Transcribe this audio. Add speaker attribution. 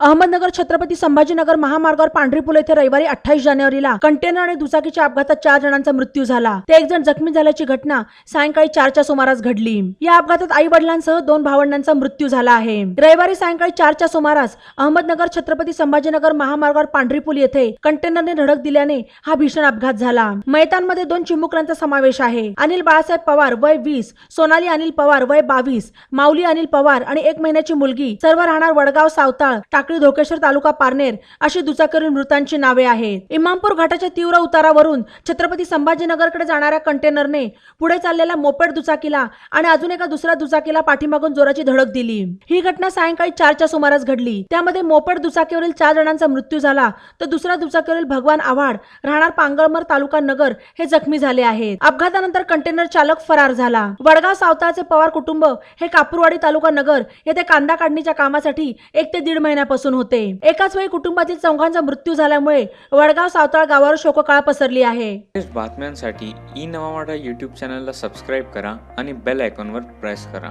Speaker 1: अहमदनगर छत्रपती संभाजीनगर महामार्गावर पांढरी पुल येथे रविवारी अठ्ठावीस जानेवारीला कंटेनर आणि दुचाकीच्या अपघातात चार जणांचा मृत्यू झाला. ते एक जण जखमी झाल्याची घटना सायंकाळी चारच्या सुमारास घडली. या अपघातात आई वडिलांसह दोन भावंडांचा मृत्यू झाला आहे. रविवारी सायंकाळी चारच्या सुमारास अहमदनगर छत्रपती संभाजीनगर महामार्गावर पांढरी पुल येथे कंटेनरने धडक दिल्याने हा भीषण अपघात झाला. मैतांमध्ये दोन चिमुकल्यांचा समावेश आहे. अनिल बाळासाहेब पवार वय वीस सोनाली अनिल पवार वय बावीस माऊली अनिल पवार आणि एक महिन्याची मुलगी सर्व राहणार वडगाव सावताळ टाकळी धोकेश्वर तालुका पारनेर अशी दुचाकीवरील मृतांची नावे आहेत. इमामपूर घाटाच्या तीव्र उतारावरून छत्रपती संभाजीनगरकडे जाणाऱ्या कंटेनरने पुढे चाललेल्या मोपेड दुचाकीला आणि अजून एका दुसऱ्या दुचाकीला पाठीमागून जोराची धडक दिली. ही घटना सायंकाळी चारच्या सुमारास घडली. त्यामध्ये मोपेड दुचाकीवरील चार जणांचा मृत्यू झाला. तर दुसऱ्या दुचाकीवरील भगवान आव्हाड राहणार पांगळमर तालुका नगर हे जखमी झाले आहेत. अपघातानंतर कंटेनर चालक फरार झाला. वडगाव सावताचे पवार कुटुंब हे कापूरवाडी तालुका नगर येथे कांदा काढणीच्या कामासाठी एक ते दीड महिन्यापासून होते. एकाच वेळी कुटुंबातील चौघांचा मृत्यू झाल्यामुळे वडगाव सावताळ गावावर शोककाळ पसरली आहे.
Speaker 2: बातम्यांसाठी ई नवा मराठा यूट्यूब चॅनलला सबस्क्राईब करा आणि बेल आयकॉनवर प्रेस करा.